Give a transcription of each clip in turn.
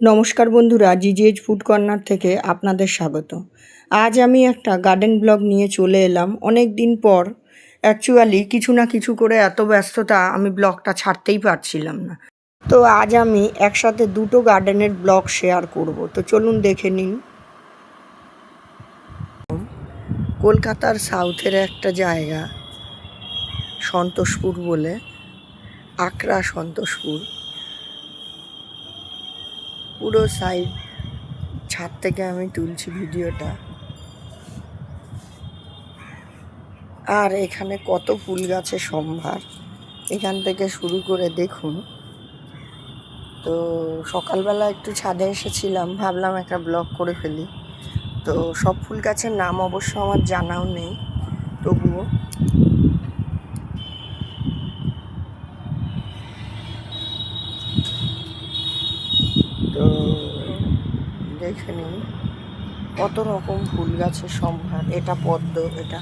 নমস্কার বন্ধুরা, জিজিএইচ food corner থেকে আপনাদের স্বাগত। আজ আমি একটা গার্ডেন ব্লগ নিয়ে চলে এলাম। অনেক দিন পর অ্যাকচুয়ালি কিছু না কিছু করে এত ব্যস্ততা আমি ব্লগটা ছাড়তেই পারছিলাম না। তো আজ আমি একসাথে দুটো গার্ডেনের ব্লগ শেয়ার করব। তো চলুন দেখে নিন। কলকাতার সাউথের একটা জায়গা, সন্তোষপুর বলে আকরা সন্তোষপুর। পুরো সাইড ছাদ থেকে আমি তুলছি ভিডিওটা। আর এখানে কত ফুল গাছের সম্ভার। এখান থেকে শুরু করে দেখুন। তো সকালবেলা একটু ছাদে এসেছিলাম, ভাবলাম একটা ব্লগ করে ফেলি। তো সব ফুল গাছের নাম অবশ্য আমার জানাও নেই, তবুও তো দেখে নিন। কত রকম ফুল গাছের সম্ভার। এটা পদ্ম, এটা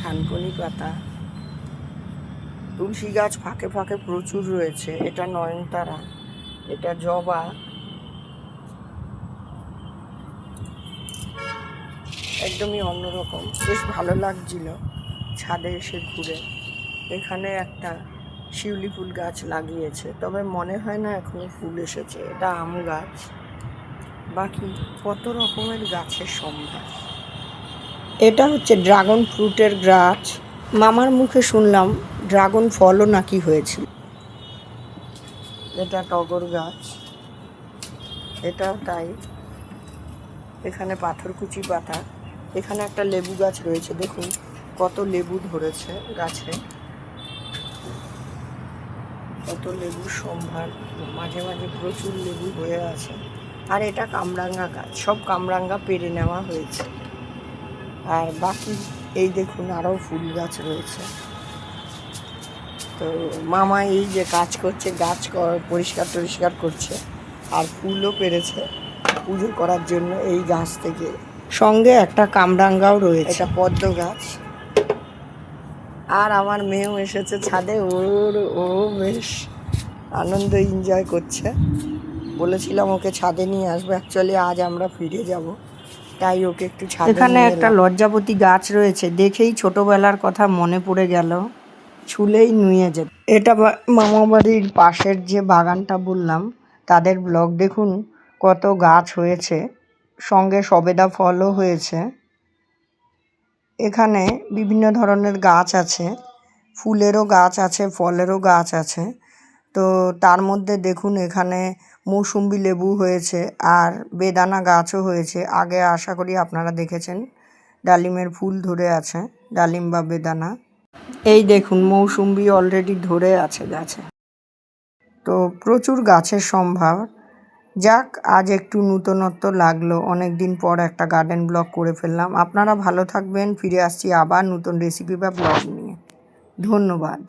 থানকুনি পাতা। তুলসী গাছ ফাঁকে ফাঁকে প্রচুর রয়েছে। এটা নয়নতারা, এটা জবা। একদমই অন্যরকম বেশ ভালো লাগছিল ছাদে এসে ঘুরে। এখানে একটা শিউলি ফুল গাছ লাগিয়েছে। তবে মনে হয় না এখনও ফুল এসেছে। এটা আম গাছ। বাকি কত রকমের গাছের সম্ভার? এটা হচ্ছে ড্রাগন ফ্রুটের গাছ। মামার মুখে শুনলাম ড্রাগন ফলও নাকি হয়েছিল। এটা টগর গাছ। এটাও তাই। এখানে পাথরকুচি পাতা। এখানে একটা লেবু গাছ রয়েছে। দেখুন কত লেবু ধরেছে গাছে। কত লেবুর সম্ভার। মাঝে মাঝে প্রচুর লেবু হয়ে আছে। আর এটা কামরাঙ্গা গাছ। সব কামরাঙ্গা পেরে নেওয়া হয়েছে। আর বাকি এই দেখুন আরও ফুল গাছ রয়েছে। তো মামা এই যে কাজ করছে গাছ পরিষ্কার টরিষ্কার করছে আর ফুলও পেরেছে পুজো করার জন্য এই গাছ থেকে। সঙ্গে একটা কামরাঙ্গাও রয়েছে। এটা পদ্ম গাছ। আর আমার মেয়েও এসেছে ছাদে। ওর ও বেশ আনন্দ এনজয় করছে। বলেছিলাম ওকে ছাদে নিয়ে আসব। অ্যাকচুয়ালি আজ আমরা ফিরে যাব। তাই ওকে একটু ছাদে এখানে একটা লজ্জাপতি গাছ রয়েছে। দেখেই ছোটবেলার কথা মনে পড়ে গেল। ছুলেই নুয়ে যেত এটা বা- মামা বাড়ির পাশের যে বাগানটা বললাম তাদের ব্লগ দেখুন কত গাছ হয়েছে। সঙ্গে সবেদা ফলও হয়েছে। এখানে বিভিন্ন ধরনের গাছ আছে। ফুলেরও গাছ আছে ফলেরও গাছ আছে। তো তার মধ্যে দেখুন এখানে মৌসুম্বি লেবু হয়েছে আর বেদানা গাছও হয়েছে। আগে আশা করি আপনারা দেখেছেন, ডালিমের ফুল ধরে আছে, ডালিম বা বেদানা। এই দেখুন, মৌসুম্বি অলরেডি ধরে আছে গাছে। তো প্রচুর গাছের সম্ভার। যাক, আজ একটু নূতনত্ব লাগল অনেক দিন পর একটা গার্ডেন ব্লগ করে ফেললাম। আপনারা ভালো থাকবেন, ফিরে আসছি আবার নতুন রেসিপি বা ব্লগ নিয়ে। ধন্যবাদ।